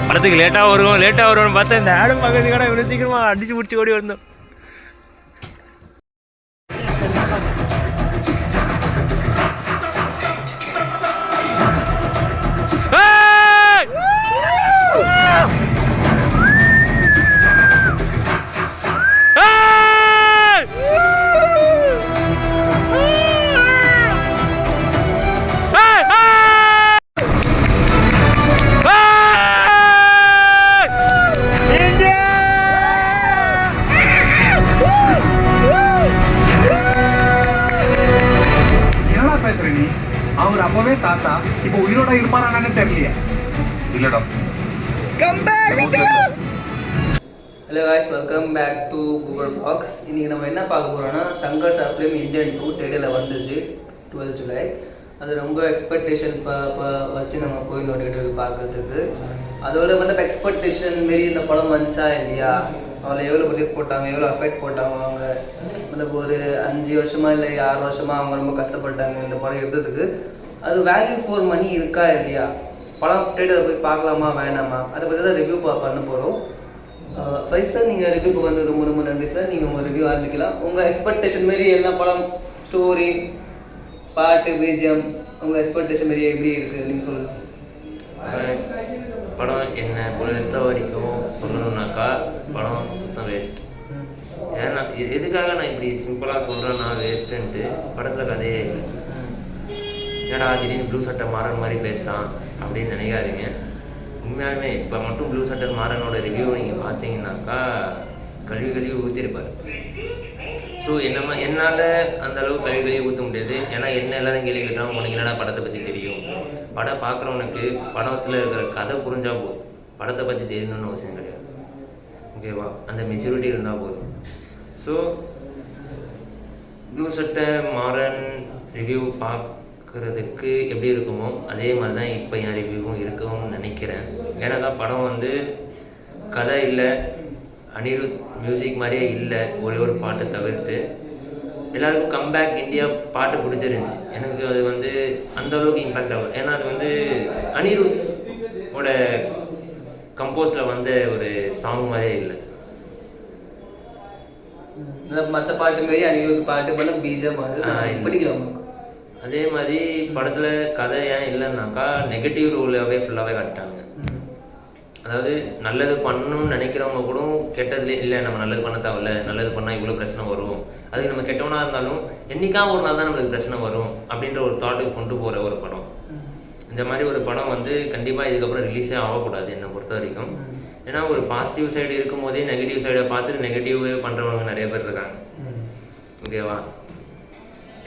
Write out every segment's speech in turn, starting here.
படத்துக்கு லேட்டாக வருவோம் லேட்டாக வருவோம்னு பார்த்தா இந்த ஆடு பார்க்கறதுக்கு கடை இவ்வளோ சீக்கிரமாக அடிச்சு பிடிச்சி ஓடி வந்தோம் Shankar sir film Indian two டேட்டில் வந்துச்சு டுவெல் ஜூலை அது ரொம்ப எக்ஸ்பெக்டேஷன் இப்போ வச்சு நம்ம போய் நோண்டிக்கிட்டு பார்க்குறதுக்கு அதோட வந்து எக்ஸ்பெக்டேஷன் மாரி இந்த படம் வந்துச்சா இல்லையா? அதில் எவ்வளோ பட்ஜெட் போட்டாங்க எவ்வளோ அஃபெக்ட் போட்டாங்க அவங்க? வந்து ஒரு அஞ்சு வருஷமா இல்லை ஆறு வருஷமா அவங்க ரொம்ப கஷ்டப்பட்டாங்க இந்த படம் எடுத்ததுக்கு. அது வேல்யூ ஃபார் மணி இருக்கா இல்லையா? படம் தேட்டரில் போய் பார்க்கலாமா வேணாமா? அதை பற்றி தான் ரிவ்யூ பண்ண போகிறோம் ஃபைஸ் சார் நீங்கள் ரிவ்யூக்கு வந்து ரொம்ப ரொம்ப நன்றி சார். நீங்கள் உங்கள் ரிவ்யூ ஆரம்பிக்கலாம். உங்கள் எக்ஸ்பெக்டேஷன் மாரி எல்லா படம் ஸ்டோரி பாட்டு பிஜிஎம் உங்கள் எக்ஸ்பெக்டேஷன் மாரி எப்படி இருக்குது நீங்கள் சொல்லுங்கள் படம் என்னை பொறுத்த வரைக்கும் சொல்லணும்னாக்கா படம் சுத்தம் வேஸ்ட் ஏன்னா எதுக்காக நான் இப்படி சிம்பிளாக சொல்கிறேன்னா வேஸ்ட்டுன்ட்டு படத்தில் கதையே இல்லை. என்னடா திடீர்னு ப்ளூ சட்டை மாறன் மாதிரி பேசுகிறான் அப்படின்னு நினைக்காதீங்க. உண்மையாலுமே இப்போ மட்டும் ப்ளூ சட்டர் மாறனோட ரிவ்யூ நீங்கள் பார்த்தீங்கன்னாக்கா கழுவி கழுவி ஊற்றிருப்பார் ஸோ என்னமா என்னால் அந்த அளவுக்கு கழுவி கழுவி ஊற்ற முடியாது. ஏன்னா என்ன எல்லாரும் கேள்வி கேட்டால் உனக்கு என்னடா படத்தை பற்றி தெரியும்? படம் பார்க்குறவனுக்கு படத்தில் இருக்கிற கதை புரிஞ்சால் போதும். படத்தை பற்றி தெரியணும்னு அவசியம் கிடையாது. ஓகேவா அந்த மெச்சூரிட்டி இருந்தால் போதும். ஸோ ப்ளூ சட்டை மாறன் ரிவ்யூ பார்க்குறதுக்கு எப்படி இருக்குமோ அதே மாதிரி தான் இப்போ என் ரிவ்யூவும் இருக்கும்னு நினைக்கிறேன். ஏன்னாக்கா படம் வந்து கதை இல்லை அனிருத் மியூசிக் மாதிரியே இல்லை ஒரே ஒரு பாட்டை தவிர்த்து எல்லாருக்கும் கம்பேக் இந்தியா பாட்டு பிடிச்சிருந்துச்சி. எனக்கு அது வந்து அந்த அளவுக்கு இம்பாக்ட் ஆகும் ஏன்னா அது வந்து அனிருத் ஓட கம்போஸில் வந்த ஒரு சாங் மாதிரியே இல்லை. மற்ற பாட்டு மாரி அனிருத் பாட்டு பண்ண இல்லை. பிடிக்கலாம். அதே மாதிரி படத்தில் கதை ஏன் இல்லைன்னாக்கா நெகட்டிவ் ரோலாகவே ஃபுல்லாகவே காட்டாங்க அதாவது நல்லது பண்ணணும்னு நினைக்கிறவங்க கூட கெட்டதுலே இல்லை நம்ம நல்லது பண்ண தேவையில்ல நல்லது பண்ணால் இவ்வளோ பிரச்சனை வரும். அதுக்கு நம்ம கெட்டவனாக இருந்தாலும் என்னைக்கா ஒரு நாள் தான் நம்மளுக்கு பிரச்சனை வரும் அப்படின்ற ஒரு தாட்டுக்கு கொண்டு போகிற ஒரு படம். இந்த மாதிரி ஒரு படம் வந்து கண்டிப்பாக இதுக்கப்புறம் ரிலீஸே ஆகக்கூடாது என்னை பொறுத்த வரைக்கும். ஏன்னா ஒரு பாசிட்டிவ் சைடு இருக்கும்போதே நெகட்டிவ் சைடை பார்த்துட்டு நெகட்டிவே பண்ணுறவங்க நிறைய பேர் இருக்காங்க. ஓகேவா?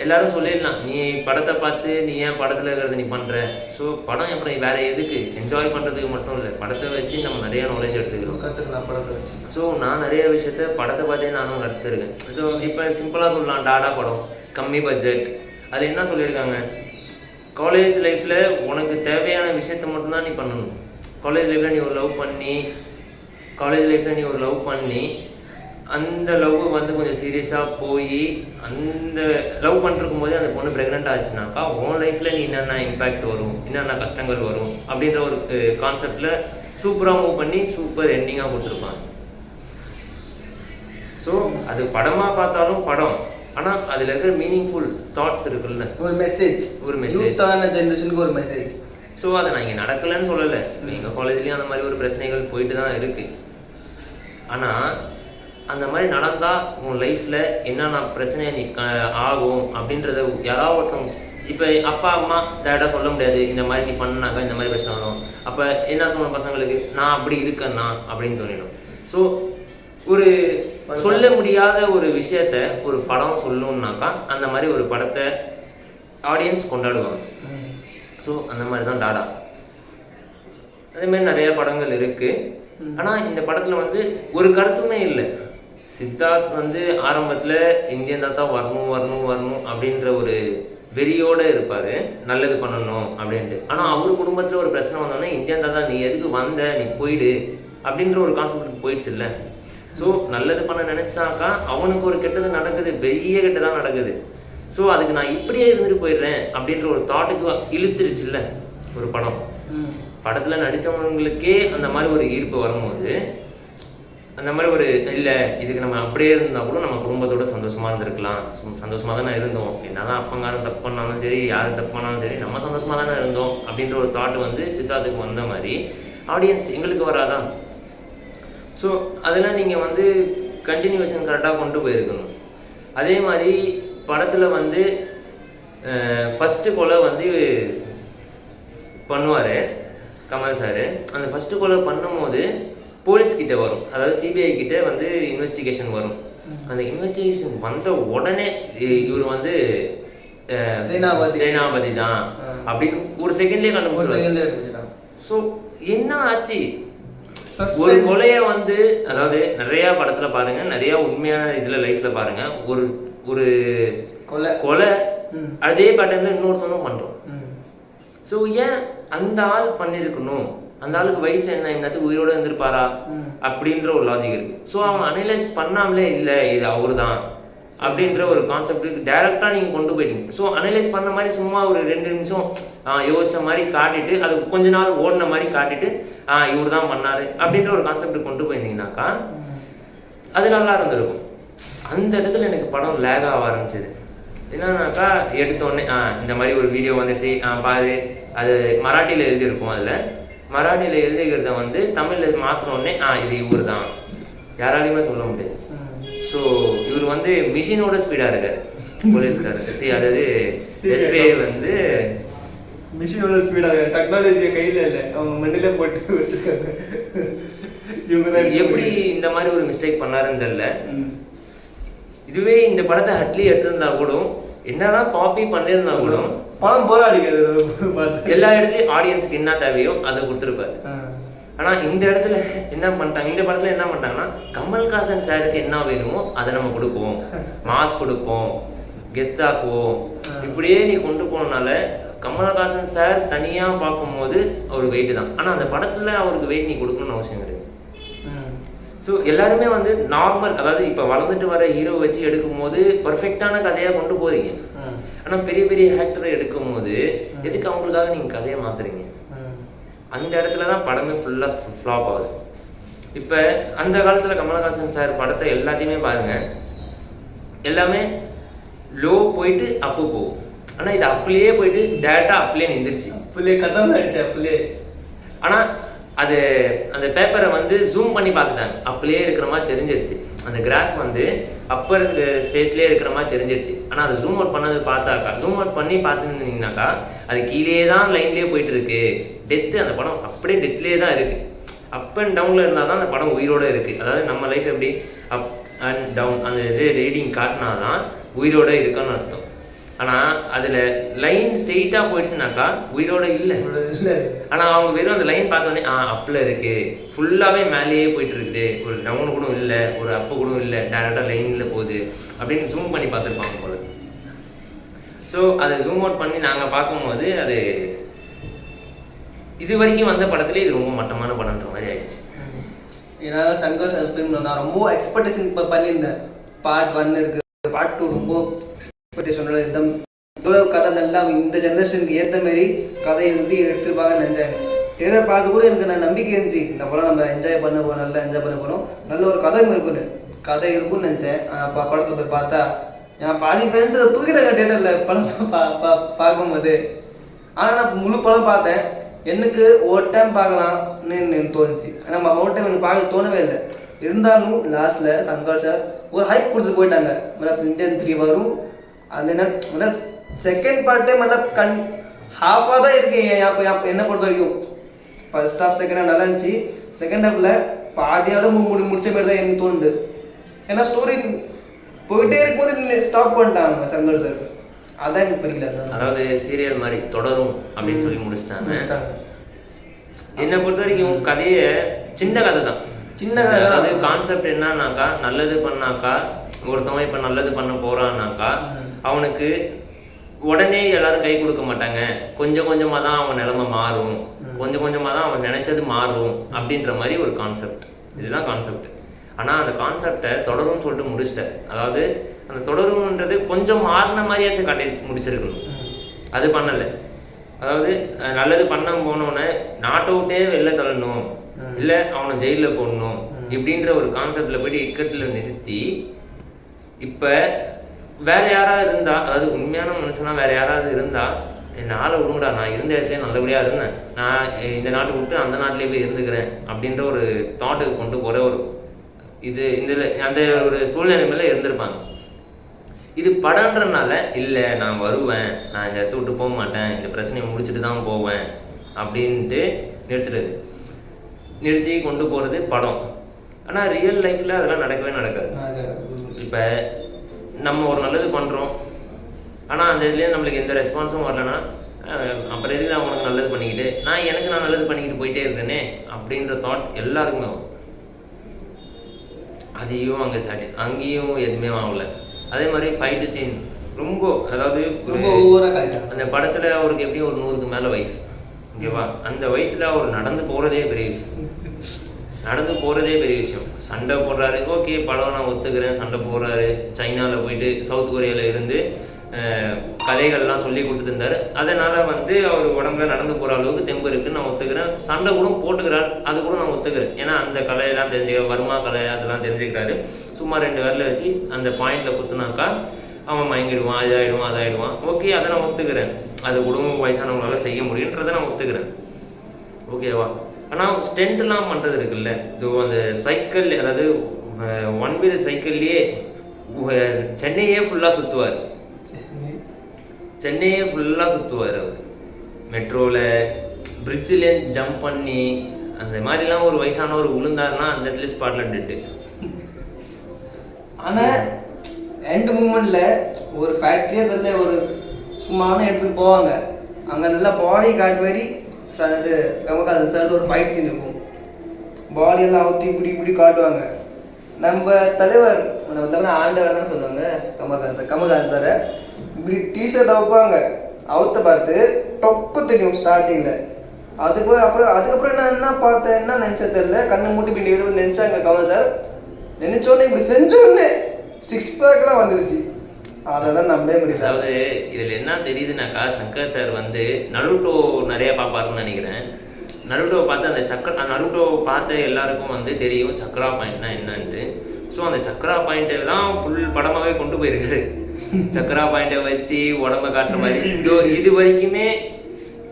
எல்லாரும் சொல்லிடலாம் நீ படத்தை பார்த்து நீ ஏன் படத்தில் இருக்கிறத நீ பண்ணுற ஸோ படம் அப்புறம் வேற எதுக்கு? என்ஜாய் பண்ணுறதுக்கு மட்டும் இல்லை படத்தை வச்சு நம்ம நிறைய நாலேஜ் எடுத்துக்கிறோம். கற்றுக்கலாம் படத்தை வச்சு. ஸோ நான் நிறைய விஷயத்த படத்தை பார்த்தே நானும் கற்றுருக்கேன் ஸோ இப்போ சிம்பிளாக சொல்லலாம் டாடா படம் கம்மி பட்ஜெட் அதில் என்ன சொல்லியிருக்காங்க? காலேஜ் லைஃப்பில் உனக்கு தேவையான விஷயத்த மட்டும்தான் நீ பண்ணணும். காலேஜ் லைஃப்பில் நீ ஒரு லவ் பண்ணி காலேஜ் லைஃப்பில் நீ ஒரு லவ் பண்ணி அந்த லவ் வந்து கொஞ்சம் சீரியஸாக போய் அந்த லவ் பண்ணிருக்கும் போதே அந்த பொண்ணு ப்ரெக்னென்ட் ஆச்சுனாக்கா உன் லைஃப்பில் நீ என்னென்ன இம்பேக்ட் வரும் என்னென்ன கஷ்டங்கள் வரும் அப்படின்ற ஒரு கான்செப்டில் சூப்பராக மூவ் பண்ணி சூப்பர் எண்டிங்காக கொடுத்துருப்பாங்க. ஸோ அது படமாக பார்த்தாலும் படம் ஆனால் அதில் இருக்கிற மீனிங்ஃபுல் தாட்ஸ் இருக்குல்ல. ஒரு மெசேஜ் ஒரு. யூத்தான ஜென்ரேஷனுக்கு ஒரு மெசேஜ் ஸோ அதை நான் இங்கே நடக்கலைன்னு சொல்லலை. எங்கள் காலேஜ்லேயும் அந்த மாதிரி ஒரு பிரச்சனைகள் போயிட்டு தான் இருக்குது ஆனால் அந்த மாதிரி நடந்தால் உன் லைஃப்பில் என்னென்ன பிரச்சனை நீ ஆகும் அப்படின்றத யாராவது ஒருத்தவங்க இப்போ அப்பா அம்மா டேரெக்டாக சொல்ல முடியாது இந்த மாதிரி நீ பண்ணாக்கா இந்த மாதிரி பிரச்சனை வரும் அப்போ என்ன தோணும் பசங்களுக்கு? நான் அப்படி இருக்கேன்னா அப்படின்னு தோணிடும். ஸோ ஒரு சொல்ல முடியாத ஒரு விஷயத்த ஒரு படம் சொல்லணும்னாக்கா அந்த மாதிரி ஒரு படத்தை ஆடியன்ஸ் கொண்டாடுவாங்க. ஸோ அந்த மாதிரி தான் டாடா அதே மாதிரி நிறைய படங்கள் இருக்கு. ஆனா இந்த படத்துல வந்து ஒரு கருத்துமே இல்லை. சித்தார்த் வந்து ஆரம்பத்துல இந்தியன் தாத்தா வரணும் வரணும் வரணும் அப்படின்ற ஒரு வெறியோட இருப்பாரு. நல்லது பண்ணணும் அப்படின்ட்டு. ஆனா அவர் குடும்பத்துல ஒரு பிரச்சனை வந்தோடனே இந்தியன் தாத்தா நீ எதுக்கு வந்த? நீ போயிடு. அப்படின்ற ஒரு கான்செப்ட் போயிடுச்சு இல்லை ஸோ நல்லது பண்ண நினைச்சாக்கா அவனுக்கு ஒரு கெட்டது நடக்குது பெரிய கெட்டதாக நடக்குது. ஸோ அதுக்கு நான் இப்படியே இருந்துட்டு போயிடுறேன் அப்படின்ற ஒரு தாட்டுக்கு இழுத்துருச்சுல்ல ஒரு படம். படத்தில் நடித்தவங்களுக்கே அந்த மாதிரி ஒரு ஈர்ப்பு வரும்போது அந்த மாதிரி ஒரு இல்லை இதுக்கு நம்ம அப்படியே இருந்தால் கூட நம்ம குடும்பத்தோட சந்தோஷமாக இருந்திருக்கலாம். சந்தோஷமாக தானே இருந்தோம். என்னதான் அப்பங்காரம் தப்பு பண்ணாலும் சரி யார் தப்பு பண்ணாலும் சரி நம்ம சந்தோஷமாக தானே இருந்தோம் அப்படின்ற ஒரு தாட் வந்து சித்தார்த்துக்கு வந்த மாதிரி ஆடியன்ஸ் எங்களுக்கு வராதான் ஸோ அதெல்லாம் நீங்கள் வந்து கண்டினியூவேஷன் கரெக்டாக கொண்டு போயிருக்கணும். அதே மாதிரி படத்தில் வந்து ஃபஸ்ட்டு கொலை வந்து பண்ணுவார் கமல் சார். அந்த ஃபஸ்ட்டு கொலை பண்ணும்போது போலீஸ் கிட்ட வரும். அதாவது சிபிஐ கிட்ட வந்து இன்வெஸ்டிகேஷன் வரும். அந்த இன்வெஸ்டிகேஷன் வந்த உடனே இவர் வந்து சேனாபதி. சேனாபதி தான். அப்படின்னு ஒரு செகண்ட்லேயே இருந்துச்சுதான். ஸோ என்ன ஆச்சு. ஒரு கொலைய வந்து அதாவது நிறைய படத்துல பாருங்க நிறைய உண்மையான இதுல லைஃப்ல பாருங்க ஒரு ஒரு கொலை. கொலை. அதே பேட்டர்ல இன்னொருத்தனும் பண்றோம். ஸோ ஏன் அந்த ஆள் பண்ணியிருக்கணும் அந்த ஆளுக்கு வயசு என்ன? என்னத்துக்கு உயிரோட இருந்திருப்பாரா. அப்படின்ற ஒரு லாஜிக் இருக்கு. ஸோ அவன் அனலைஸ் பண்ணாமலே இல்லை இது அவரு தான் அப்படின்ற ஒரு கான்செப்ட் டைரக்டா நீங்க கொண்டு போயிட்டீங்க. ஸோ அனலைஸ் பண்ண மாதிரி சும்மா ஒரு ரெண்டு நிமிஷம் யோசிச்ச மாதிரி காட்டிட்டு அது கொஞ்ச நாள் ஓடின மாதிரி காட்டிட்டு இவர் தான் பண்ணாரு அப்படின்ற ஒரு கான்செப்ட் கொண்டு போயிருந்தீங்கன்னாக்கா அது நல்லா இருந்திருக்கும். அந்த இடத்துல எனக்கு படம் லேக் ஆக ஆரம்பிச்சது. என்னன்னாக்கா எடுத்த உடனே ஆ இந்த மாதிரி ஒரு வீடியோ வந்துச்சு. பாரு அது மராட்டியில் எழுதியிருக்கும் அதில். மராட்டியில் எழுதிக்கிறத வந்து தமிழில் மாற்றின உடனே ஆ இது இவர் தான் யாராலையுமே சொல்ல முடியாது. ஸோ இவர் வந்து மிஷினோட ஸ்பீடாக இருக்கார். போலீஸ்காரர் சி அதாவது எஸ்பிஐ வந்து மிஷினோட ஸ்பீடாக டெக்னாலஜியை கையில் இல்லை. அவங்க மண்ணில போட்டு எப்படி இந்த மாதிரி ஒரு மிஸ்டேக் பண்ணாருன்னு தெரியல. இதுவே இந்த படத்தை அட்லி எடுத்திருந்தா கூட என்னதான் காப்பி பண்ணியிருந்தா கூட படம் போரா அடிக்கிறது பார்த்து எல்லா இடத்துலயும் ஆடியன்ஸ்க்கு என்ன தேவையோ அதை கொடுத்துருப்பாரு. ஆனா இந்த இடத்துல என்ன பண்ணிட்டாங்க இந்த படத்துல என்ன பண்ணிட்டாங்கன்னா கமல்ஹாசன் சாருக்கு என்ன வேணுமோ அதை நம்ம கொடுப்போம். மாஸ் கொடுப்போம். கெத்தாக்குவோம் இப்படியே நீ கொண்டு போனனால கமல்ஹாசன் சார் தனியா பார்க்கும்போது அவர் வெயிட் தான். ஆனா அந்த படத்துல அவருக்கு வெயிட் நீ கொடுக்கணும்னு அவசியம் கிடையாது. ஸோ எல்லாருமே வந்து நார்மல் அதாவது இப்போ வளர்ந்துட்டு வர ஹீரோ வச்சு எடுக்கும்போது பர்ஃபெக்டான கதையா கொண்டு போறீங்க. ம். ஆனா பெரிய பெரிய ஆக்டரை எடுக்கும்போது எதுக்கு அவங்களுக்காக நீங்க கதையை மாத்துறீங்க? ம். அந்த இடத்துல தான் படமே ஃபுல்லாக ஃப்ளாப் ஆகுது. இப்போ அந்த காலத்தில் கமலஹாசன் சார் படத்தை எல்லாத்தையுமே பாருங்க. எல்லாமே லோ போயிட்டு அப்பு போகும். ஆனால் இது அப்லேயே போயிட்டு டேரெக்டாக அப்லேயே நின்றுச்சு புள்ளைய கதை அடிச்ச புள்ளைய ஆனால் அது அந்த பேப்பரை வந்து ஜூம் பண்ணி பார்த்துட்டாங்க. அப்படியே இருக்கிற மாதிரி தெரிஞ்சிருச்சு. அந்த கிராஃப் வந்து அப்பர் ஸ்பேஸ்லேயே இருக்கிற மாதிரி தெரிஞ்சிருச்சு. ஆனால் அது ஜூம் அவுட் பண்ணது பார்த்தாக்கா ஜூம் அவுட் பண்ணி பார்த்துருந்தீங்கன்னாக்கா அது கீழே தான் லைன்லேயே போயிட்டு இருக்கு டெத்து அந்த படம் அப்படியே டெத்லேயே தான் இருக்கு. அப் அண்ட் டவுனில் இருந்தால் தான் அந்த படம் உயிரோட இருக்கு. அதாவது நம்ம லைஃப் எப்படி அப் அண்ட் டவுன் அந்த இது ரீடிங் காட்டினா தான் உயிரோட இருக்குன்னு அர்த்தம். ஆனால் அதில் லைன் ஸ்ட்ரெயிட்டாக போயிடுச்சுனாக்கா உயிரோட இல்லை. இல்லை. ஆனா அவங்க வெறும் அந்த லைன் பார்த்தோன்னே ஆ அப்பில் இருக்கு. ஃபுல்லாவே மேலேயே போயிட்டு இருக்குது ஒரு டவுன் கூட இல்லை ஒரு அப்பு கூட இல்லை டேரெக்டாக லைனில் போகுது. அப்படின்னு ஜூம் பண்ணி பார்த்துருப்பாங்க போல. ஸோ அதை ஜூம் அவுட் பண்ணி நாங்கள் பார்க்கும்போது அது இது வரைக்கும் வந்த படத்துல இது ரொம்ப மட்டமான படம்ன்ற மாதிரி ஆயிடுச்சு. ஏன்னா சங்கர் நான் ரொம்ப எக்ஸ்பெக்டேஷன் இப்போ பண்ணியிருந்தேன். பார்ட் ஒன் இருக்கு. பார்ட் டூ ரொம்ப பற்றி எக்ஸ்பெக்டேஷனோட இந்த இவ்வளோ கதை நல்லா இந்த ஜென்ரேஷனுக்கு ஏற்ற மாதிரி கதை எழுதி எடுத்துருப்பாங்கன்னு நினச்சேன். டெய்லர் பார்த்து கூட எனக்கு நான் நம்பிக்கை இருந்துச்சு. இந்த படம் நம்ம என்ஜாய் பண்ண போகிறோம் நல்லா என்ஜாய் பண்ண போகிறோம் நல்ல ஒரு கதை இருக்குன்னு. கதை இருக்கும்னு நினச்சேன். ஆனால் படத்தை போய் பார்த்தா நான் பாதி ஃப்ரெண்ட்ஸை தூக்கிட்டாங்க டேட்டரில் படம் பார்க்கும்போது. ஆனால் நான் முழு படம் பார்த்தேன். எனக்கு ஒரு டைம் பார்க்கலாம்னு எனக்கு தோணுச்சு. ஆனால் நம்ம ஒரு டைம் எனக்கு பார்க்க தோணவே இல்லை. இருந்தாலும் லாஸ்ட்டில் சந்தோஷம் ஒரு ஹைப் கொடுத்துட்டு போயிட்டாங்க. இந்தியன் த்ரீ வரும். அதில் என்ன செகண்ட் பார்ட்டே மதம் கண் ஹாஃபாக தான் இருக்கேன். இருக்கு என்ன பொறுத்த வரைக்கும். ஃபர்ஸ்ட் ஹாஃப் செகண்ட் ஹாஃப் நல்லா இருந்துச்சு. செகண்ட் ஹாஃபில் பாதியாவது முடி முடிச்ச மாதிரி தான் எனக்கு தோணுது. ஏன்னா ஸ்டோரி போயிட்டே இருக்கும்போது ஸ்டாப் பண்ணிட்டாங்க சங்கர் சார் அதான் எனக்கு பிடிக்கல அதாவது சீரியல் மாதிரி தொடரும் அப்படின்னு சொல்லி முடிச்சிட்டாங்க. என்னை பொறுத்த வரைக்கும் கதையை சின்ன கதை தான் சின்ன. அதாவது கான்செப்ட் என்னன்னாக்கா நல்லது பண்ணாக்கா ஒருத்தவன் இப்போ நல்லது பண்ண போறான்னாக்கா அவனுக்கு உடனே எல்லாரும் கை கொடுக்க மாட்டாங்க. கொஞ்சம் கொஞ்சமாக தான் அவன் நிலைமை மாறும். கொஞ்சம் கொஞ்சமாக தான் அவன் நினைச்சது மாறும் அப்படின்ற மாதிரி ஒரு கான்செப்ட் இதுதான் கான்செப்ட் ஆனால் அந்த கான்செப்டை தொடரும்னு சொல்லிட்டு முடிச்சிட்டேன். அதாவது அந்த தொடரும்ன்றது கொஞ்சம் மாறின மாதிரியாச்சும் காட்டி முடிச்சிருக்கணும். அது பண்ணலை. அதாவது நல்லது பண்ண போனோடனே நாட் அவுட்டே வெளில தள்ளணும். இல்லை அவனை ஜெயிலில் போடணும் இப்படின்ற ஒரு கான்செப்டில் போயிட்டு இக்கட்டில் நிறுத்தி இப்போ வேற யாராவது இருந்தா அதாவது உண்மையான மனுஷனா வேற யாராவது இருந்தா என்னை ஆளை விடுங்கடா நான் இருந்த இடத்துல நல்லபடியா இருந்தேன். நான் இந்த நாட்டை விட்டு அந்த நாட்டிலே போய் இருந்துக்கிறேன். அப்படின்ற ஒரு தாட்டுக்கு கொண்டு போற ஒரு இது இந்த அந்த ஒரு சூழ்நிலை மேலே இருந்திருப்பாங்க. இது படன்றனால இல்லை நான் வருவேன். நான் இந்த இடத்த விட்டு போக மாட்டேன். இந்த பிரச்சனையை முடிச்சுட்டு தான் போவேன். அப்படின்ட்டு நிறுத்துறது. நிறுத்தி கொண்டு போகிறது படம். ஆனால் ரியல் லைஃப்பில் அதெல்லாம் நடக்கவே நடக்காது. இப்போ நம்ம ஒரு நல்லது பண்ணுறோம் ஆனால் அந்த இதுலேயே நம்மளுக்கு எந்த ரெஸ்பான்ஸும் வரலன்னா அப்புறம் எதுக்கு நான் உனக்கு நல்லது பண்ணிக்கிட்டு? நான் எனக்கு நான் நல்லது பண்ணிக்கிட்டு போயிட்டே இருக்கேனே அப்படின்ற தாட் எல்லாருக்குமே வரும். அதையும் அங்கே சாட்டி அங்கேயும் எதுவுமே ஆகல அதே மாதிரி ஃபைட்டு சீன் ரொம்ப அதாவது அந்த படத்துல அவருக்கு எப்படியும் ஒரு நூறுக்கு மேல வயசு. ஓகேவா அந்த வயசில் அவர் நடந்து போகிறதே பெரிய விஷயம். நடந்து போகிறதே பெரிய விஷயம். சண்டை போடுறாரு ஓகே படம் நான் ஒத்துக்கிறேன் சண்டை போடுறாரு. சைனாவில் போயிட்டு சவுத் கொரியாவில் இருந்து அஹ், கலைகள்லாம் சொல்லி கொடுத்துருந்தாரு அதனால் வந்து அவர் உடம்புல நடந்து போகிற அளவுக்கு தெம்பு இருக்குன்னு நான் ஒத்துக்கிறேன். சண்டை கூட போட்டுக்கிறார் அது கூட நான் ஒத்துக்கிறேன். ஏன்னா அந்த கலையெல்லாம் தெரிஞ்சுக்க வருமா கலை அதெல்லாம் தெரிஞ்சுக்கிறாரு. சும்மா ரெண்டு வரல வச்சு அந்த பாயிண்டில் குத்துனாக்கா அவன் மயங்கிடுவான் இதாயிடுவான் அதாயிடுவான். ஓகே அதை நான் ஒத்துக்கிறேன். அது குடும்ப வயசானவங்களால செய்ய முடியுன்றதை நான் ஒத்துக்கிறேன். ஓகேவா ஆனால் ஸ்டெண்ட்லாம் பண்ணுறது இருக்குல்ல? இதோ அந்த சைக்கிள் அதாவது ஒன் வீல் சைக்கிள்லேயே சென்னையே ஃபுல்லாக சுற்றுவார் சென்னையே ஃபுல்லாக சுற்றுவார் அவர். மெட்ரோவில் பிரிட்ஜிலே ஜம்ப் பண்ணி அந்த மாதிரிலாம் ஒரு வயசானவர் விழுந்தாருன்னா அந்த இடத்துல ஸ்பாட்டில் டெட்டு ஆனா எண்ட் மூமெண்ட்ல ஒரு ஃபேக்ட்ரியே தெரியல ஒரு சும்மான இடத்துக்கு போவாங்க. அங்கே நல்லா பாடி காட்டு மாதிரி சார் இது கமகாசன் சார் ஒரு ஃபைட் சீன் இருக்கும். பாடி எல்லாம் அவுத்தி இப்படி இப்படி காட்டுவாங்க. நம்ம தலைவர் நம்ம தலைவர் ஆண்டவர் தான் சொல்லுவாங்க கமல்ஹாசன் சார் கமல்ஹாசன் சாரை இப்படி டிஷர்ட் வைப்பாங்க அவுத்த பார்த்து டொப்பு தெரியும் ஸ்டார்டிங்கில் அதுக்கு அப்புறம் அதுக்கப்புறம் என்ன என்ன பார்த்தேன் என்ன நினைச்சா தெரியல. கண்ணு மூட்டி பிண்டி விட்டு நினைச்சாங்க கமல் சார் நினச்சோன்னே இப்படி செஞ்சோன்னே சிக்ஸ் பேக்லாம் வந்துருச்சு. அதை தான் நம்பவே முடியல. அதாவது இதில் என்ன தெரியுதுனாக்கா சங்கர் சார் வந்து நருட்டோ நிறைய பார்ப்பாருன்னு நினைக்கிறேன். நருட்டோ பார்த்து அந்த சக்கர நருட்டோ பார்த்த எல்லாருக்கும் வந்து தெரியும் சக்கரா பாயிண்ட்னா என்னன்ட்டு. ஸோ அந்த சக்கரா பாயிண்ட்டை தான் ஃபுல் படமாகவே கொண்டு போயிருக்காரு. சக்கரா பாயிண்ட்டை வச்சு உடம்ப காட்டுற மாதிரி. இதோ இது வரைக்குமே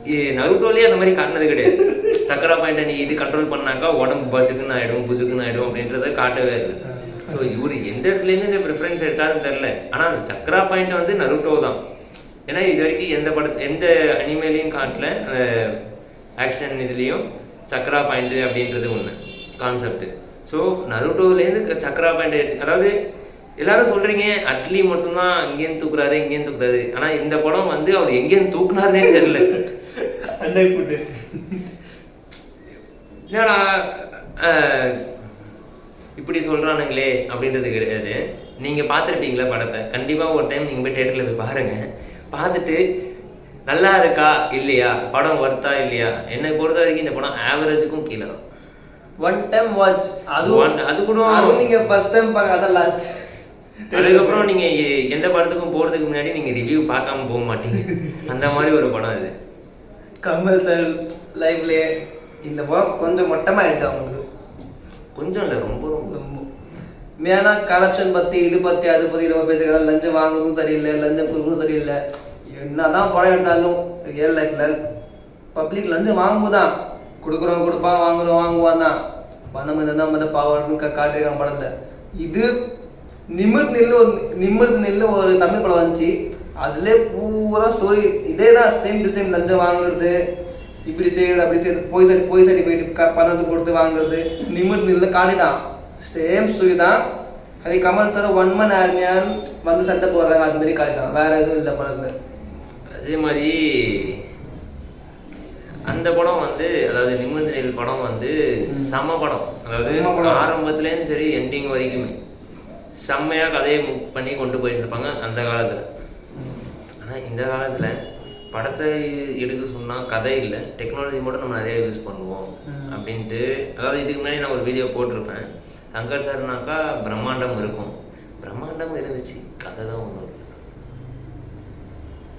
இ- நருட்டோலயே அந்த மாதிரி காட்டினது கிடையாது. சக்கரா பாயிண்ட்டை நீ இது கண்ட்ரோல் பண்ணாக்கா உடம்பு பஜுக்குன்னு ஆயிடும் புஜுக்குன்னு ஆயிடும் அப்படின்றத காட்டவே இருக்குது ஸோ இவர் எந்த இடத்துலேருந்து இந்த ப்ரிஃபரன்ஸ் எடுத்தாருன்னு தெரில ஆனால் அந்த சக்கரா பாயிண்ட் வந்து நருட்டோ தான். ஏன்னா இது வரைக்கும் எந்த பட எந்த அனிமேலையும் காட்டல. ஆக்ஷன் இதுலேயும் சக்கரா பாயிண்ட் அப்படின்றது ஒன்று கான்செப்ட் ஸோ நருட்டோலேருந்து சக்கரா பாயிண்ட் அதாவது எல்லாரும் சொல்றீங்க அட்லி மட்டும்தான் இங்கேருந்து தூக்குறாரு இங்கேருந்து தூக்குறாரு. ஆனால் இந்த படம் வந்து அவர் எங்கேருந்து தூக்குனாருனே தெரியல. என்னடா இப்படி சொல்றானுங்களே அப்படின்றது கிடையாது. நீங்க பார்த்துருப்பீங்களா படத்தை? கண்டிப்பா ஒரு டைம் நீங்க போய் தேட்டர்ல போய் பாருங்க. பார்த்துட்டு நல்லா இருக்கா? இல்லையா? படம் ஒர்த்தா இல்லையா? என்னை பொறுத்த வரைக்கும் இந்த படம் ஆவரேஜுக்கும் கீழே தான். ஒன் டைம் வாட்ச் அதுவும் One- அது கூட- அதுவும் நீங்க ஃபர்ஸ்ட் டைம் பார்க்க அதான் லாஸ்ட் அதுக்கப்புறம் நீங்க எ- எந்த படத்துக்கும் போறதுக்கு முன்னாடி நீங்க ரிவ்யூ பார்க்காம போக மாட்டீங்க. அந்த மாதிரி ஒரு படம் இது. கமல் சார் லைஃப்லயே இந்த படம் கொஞ்சம் மொட்டமா ஆயிடுச்சு அவங்களுக்கு. கொஞ்சம் இல்லை ரொம்ப ரொம்ப. ரொம்ப. மேனா கரப்ஷன் பத்தி இது பத்தி அது பத்தி நம்ம பேசுறது லஞ்சம் வாங்குறதும் சரியில்லை லஞ்சம் கொடுக்கறதும் சரியில்லை. என்னதான் படம் எடுத்தாலும் ரியல் லைஃப்ல பப்ளிக் லஞ்சம் வாங்குதான். கொடுக்குறவன் கொடுப்பான் வாங்குறவன் வாங்குவான் தான். பணம் இருந்தால் நம்ம பாவம் காட்டிருக்காங்க படத்துல. இது நிமிர்ந்து நில்லு ஒரு நிமிர்ந்து நில்லு ஒரு தமிழ் படம் வந்துச்சு. அதுலேயே பூரா ஸ்டோரி இதே தான் சேம் டு சேம் லஞ்சம் வாங்குறது. இப்படி செய்யறது அப்படி செய்யறது போய் சரி போய் சரி போயிட்டு க- பணத்தை கொடுத்து வாங்குறது. நிமிர்ந்து நில்லு காட்டிட்டான் சேம் ஸ்டோரி தான். அது கமல் சார் ஒன் மன் ஆர்மியான் வந்து சண்டை போடுறாங்க அது மாதிரி காட்டிட்டான் வேற எதுவும் இல்லை படத்துல அதே மாதிரி அந்த படம் வந்து அதாவது நிமிர்ந்து நெல் படம் வந்து செம படம். அதாவது. ஆரம்பத்துலேருந்து சரி எண்டிங் வரைக்குமே. செம்மையா கதையை மூவ் பண்ணி கொண்டு போயிட்டு இருப்பாங்க அந்த காலத்துல. ஆனா இந்த காலத்துல படத்தை எடுக்க சொன்னா கதை இல்லை டெக்னாலஜி மட்டும் நம்ம நிறைய யூஸ் பண்ணுவோம். அப்படின்ட்டு அதாவது இதுக்கு முன்னாடி நான் ஒரு வீடியோ போட்டிருப்பேன். சங்கர் சார்னாக்கா பிரம்மாண்டம் இருக்கும். பிரம்மாண்டம் இருந்துச்சு. கதை தான் ஒன்று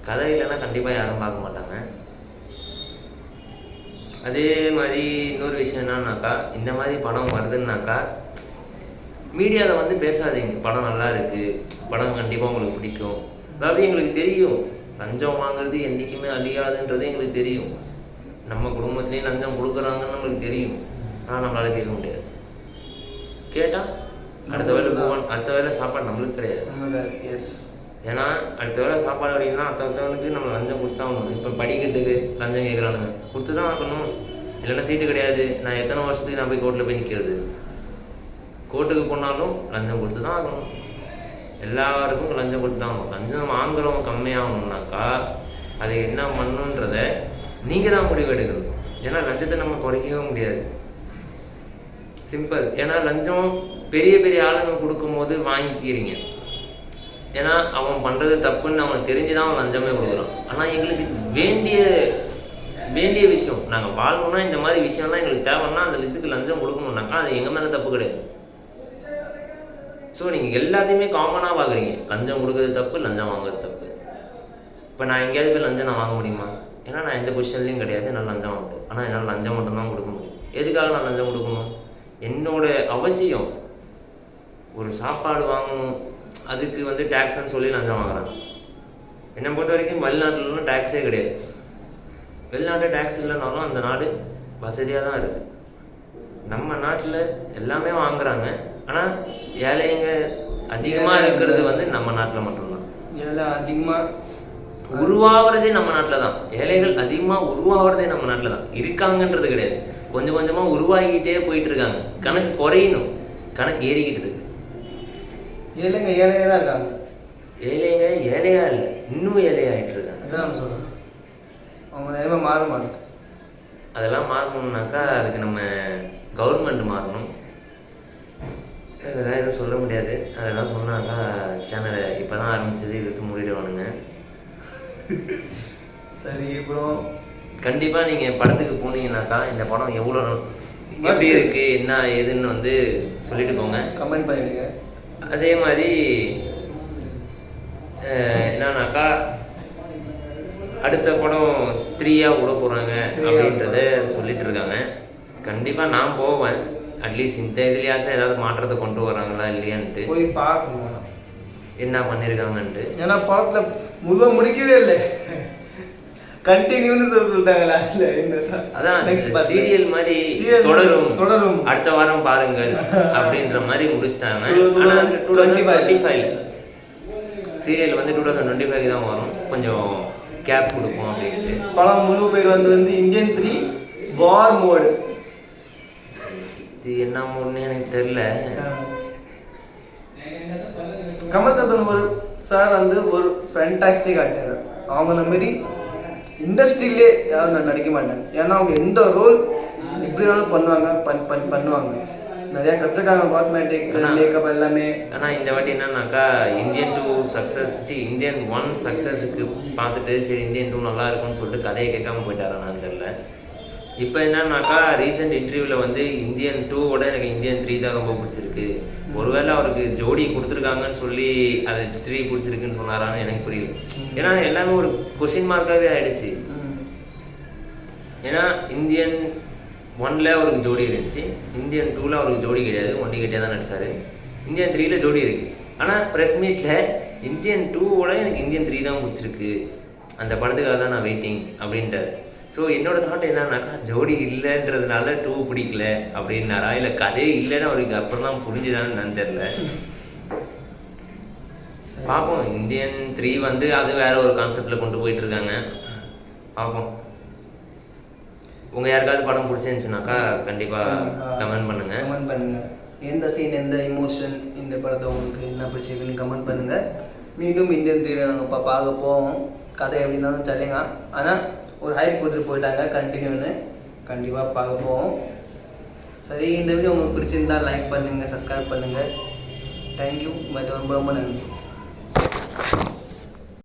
கதை இல்லைன்னா கண்டிப்பா யாரும் பார்க்க மாட்டாங்க. அதே மாதிரி இன்னொரு விஷயம் என்னன்னாக்கா இந்த மாதிரி படம் வருதுன்னாக்கா மீடியாவில் வந்து பேசாதீங்க. படம் நல்லா இருக்கு. படம் கண்டிப்பாக உங்களுக்கு பிடிக்கும். அதாவது எங்களுக்கு தெரியும். லஞ்சம் வாங்குறது என்றைக்குமே அழியாதுன்றது எங்களுக்கு தெரியும். நம்ம குடும்பத்துலேயும் லஞ்சம் கொடுக்குறாங்கன்னு நம்மளுக்கு தெரியும். ஆனால் நம்மளால கேட்க முடியாது. கேட்டால் அடுத்த வேலை போவான். அடுத்த வேலை சாப்பாடு நம்மளுக்கு கிடையாது. எஸ் ஏன்னா அடுத்த வேலை சாப்பாடு அப்படின்னா அடுத்தவனுக்கு நம்ம லஞ்சம் கொடுத்தாகணும் இப்போ படிக்கிறதுக்கு லஞ்சம் கேட்குறானுங்க. கொடுத்து தான் ஆகணும். இல்லைன்னா சீட்டு கிடையாது. நான் எத்தனை வருஷத்துக்கு நான் போய் கோர்ட்டில் போய் நிற்கிறது கோர்ட்டுக்கு போனாலும் லஞ்சம் கொடுத்து தான் ஆகணும். எல்லாருக்கும் லஞ்சம் கொடுத்தாங்க. லஞ்சம் வாங்குறவங்க கம்மியாகணும்னாக்கா அது என்ன பண்ணணுன்றத நீங்கள் தான் முடிவு எடுக்கணும். ஏன்னா லஞ்சத்தை நம்ம குறைக்கவே முடியாது. சிம்பிள் ஏன்னா லஞ்சம் பெரிய பெரிய ஆளுங்க கொடுக்கும்போது வாங்கிக்கிறீங்க. ஏன்னா அவன் பண்ணுறது தப்புன்னு அவனுக்கு தெரிஞ்சு தான் அவன் லஞ்சமே கொடுக்குறான். ஆனால் எங்களுக்கு வேண்டிய வேண்டிய விஷயம். நாங்கள் வாழ்வோம்னா இந்த மாதிரி விஷயம்லாம் எங்களுக்கு தேவைன்னா அந்த இதுக்கு லஞ்சம் கொடுக்கணும்னாக்கா அது எங்கள் மேலே தப்பு கிடையாது. ஸோ நீங்கள் எல்லாத்தையுமே காமனாக பார்க்குறீங்க லஞ்சம் கொடுக்குறது தப்பு லஞ்சம் வாங்குறது தப்பு. இப்போ நான் எங்கேயாவது போய் லஞ்சம் நான் வாங்க முடியுமா? ஏன்னா நான் எந்த பொசிஷன்லையும் கிடையாது. என்னால் லஞ்சம் வாங்க முடியும் ஆனால் என்னால் லஞ்சம் மட்டும்தான் கொடுக்க முடியும். எதுக்காக நான் லஞ்சம் கொடுக்கணும்? என்னோட அவசியம் ஒரு சாப்பாடு வாங்கணும். அதுக்கு வந்து டேக்ஸ்னு சொல்லி லஞ்சம் வாங்குறாங்க. என்னை பொறுத்த வரைக்கும் வெளிநாட்டிலலாம் டேக்ஸே கிடையாது. வெளிநாட்டு டேக்ஸ் இல்லைனாலும் அந்த நாடு வசதியாக தான் இருக்குது நம்ம நாட்டில் எல்லாமே வாங்குறாங்க. ஆனால் ஏழைங்க அதிகமாக இருக்கிறது வந்து நம்ம நாட்டில் மட்டும்தான். இதெல்லாம் அதிகமாக உருவாகிறதே நம்ம நாட்டில் தான் ஏழைகள் அதிகமாக உருவாகிறதே நம்ம நாட்டில் தான் இருக்காங்கன்றது கிடையாது. கொஞ்சம் கொஞ்சமாக உருவாகிக்கிட்டே போயிட்டு இருக்காங்க கணக்கு குறையணும். கணக்கு ஏறிக்கிட்டு இருக்கு. ஏழைங்க ஏழையாக தான் இருக்காங்க. ஏழைங்க ஏழையா இல்லை. இன்னும் ஏழையாயிட்டு இருக்காங்க அதான் நம்ம சொல்கிறோம் அவங்க நிலைமை மாற மாட்டேது. அதெல்லாம் மாறணும்னாக்கா அதுக்கு நம்ம கவர்மெண்ட் மாறணும். அதெல்லாம் எதுவும் சொல்ல முடியாது. அதெல்லாம் சொன்னாக்கா சேனலை இப்போ தான் ஆரம்பிச்சது இழுத்து மூடிடுவானுங்க. சரி அப்புறம் கண்டிப்பாக நீங்கள் படத்துக்கு போனீங்கன்னாக்கா இந்த படம் எவ்வளோ எப்படி இருக்கு என்ன ஏதுன்னு வந்து சொல்லிட்டு போங்க. கமெண்ட் பண்ணிடுங்க. அதே மாதிரி என்னன்னாக்கா அடுத்த படம் த்ரீயாக விட போகிறாங்க அப்படின்றத சொல்லிட்டு இருக்காங்க. கண்டிப்பாக நான் போவேன். அட்லீஸ்ட் இந்த இதுலையாச்சும் ஏதாவது மாற்றத்தை கொண்டு வராங்களா இல்லையான்ட்டு. போய் பார்க்கணும். என்ன பண்ணியிருக்காங்கன்ட்டு ஏன்னா படத்தில் முழுவ முடிக்கவே இல்லை. கண்டினியூன்னு சொல்ல சொல்லிட்டாங்களா? இல்லை அதான் சீரியல் மாதிரி தொடரும். தொடரும். அடுத்த வாரம் பாருங்கள் அப்படின்ற மாதிரி முடிச்சிட்டாங்க. டூ தௌசண்ட் 25 டுவெண்ட்டி ஃபைவ்ல சீரியல் வந்து டூ தௌசண்ட் டுவெண்ட்டி ஃபைவ் தான் வரும். கொஞ்சம் கேப் கொடுப்போம் அப்படின்ட்டு. படம் முழு பேர் வந்து வந்து இந்தியன் த்ரீ வார் மோடு இது என்ன மூணுன்னு எனக்கு தெரில கமல்ஹாசன் ஒரு சார் வந்து ஒரு ஃபேண்டாஸ்டிக் ஆக்டர் அவங்கள மாரி இண்டஸ்ட்ரியிலே யாரும் ந- நடிக்க மாட்டாங்க. ஏன்னா அவங்க எந்த ரோல் எப்படி வேணாலும் பண்ணுவாங்க பண் பண் பண்ணுவாங்க. நிறையா கற்றுக்காங்க காஸ்மெட்டிக் மேக்கப் எல்லாமே. ஆனால் இந்த வாட்டி என்னன்னாக்கா இந்தியன் டூ சக்ஸஸ் சி இந்தியன் ஒன் சக்ஸஸுக்கு பார்த்துட்டு சரி இந்தியன் டூ நல்லா இருக்கும்னு சொல்லிட்டு கதையை கேட்காம போயிட்டாரான்னு தெரில இப்போ என்னன்னாக்கா ரீசெண்ட் இன்டர்வியூவில் வந்து இந்தியன் டூவோட எனக்கு இந்தியன் த்ரீ தான் ரொம்ப பிடிச்சிருக்கு. ஒருவேளை அவருக்கு ஜோடி கொடுத்துருக்காங்கன்னு சொல்லி அது த்ரீ பிடிச்சிருக்குன்னு சொன்னாரான்னு எனக்கு புரியல. ஏன்னா எல்லாமே ஒரு கொஷின் மார்க்காகவே ஆயிடுச்சு. ஏன்னா இந்தியன் ஒன்ல அவருக்கு ஜோடி இருந்துச்சு. இந்தியன் டூவில் அவருக்கு ஜோடி கிடையாது. ஒன்லி கிட்டே தான் நடிச்சாரு. இந்தியன் த்ரீல ஜோடி இருக்கு. ஆனால் ப்ரெஸ் மீட்டில் இந்தியன் டூவோட எனக்கு இந்தியன் த்ரீ தான் பிடிச்சிருக்கு. அந்த படத்துக்காக தான் நான் வெயிட்டிங் அப்படின்ட்டார். ஸோ என்னோட தாட் என்னன்னாக்கா ஜோடி இல்லைன்றதுனால டூ பிடிக்கல அப்படின்னாரா? இல்லை கதையே இல்லைன்னு அவருக்கு அப்புறம் தான் புரிஞ்சுதான்னு என்னன்னு தெரில பார்ப்போம் இந்தியன் த்ரீ வந்து அது வேற ஒரு கான்செப்டில் கொண்டு போயிட்டு இருக்காங்க பார்ப்போம் உங்கள் யாருக்காவது படம் பிடிச்சிருந்துச்சுனாக்கா கண்டிப்பாக கமெண்ட் பண்ணுங்க. கமெண்ட் பண்ணுங்க. எந்த சீன் எந்த இமோஷன் இந்த படத்தை உங்களுக்கு என்ன பிடிச்சிருக்குன்னு கமெண்ட் பண்ணுங்க. மீண்டும் இந்தியன் த்ரீல நாங்கள் பார்க்க போவோம். கதை எப்படி இருந்தாலும் சொல்லுங்க ஆனால் ஒரு ஹைப் கொடுத்துட்டு போயிட்டாங்க. கண்டினியூன்னு கண்டிப்பாக பார்க்க போவோம் சரி இந்த வீடியோ உங்களுக்கு பிடிச்சிருந்தா லைக் பண்ணுங்கள் சப்ஸ்கிரைப் பண்ணுங்கள் தேங்க்யூ மற்ற ரொம்ப ரொம்ப நன்றி.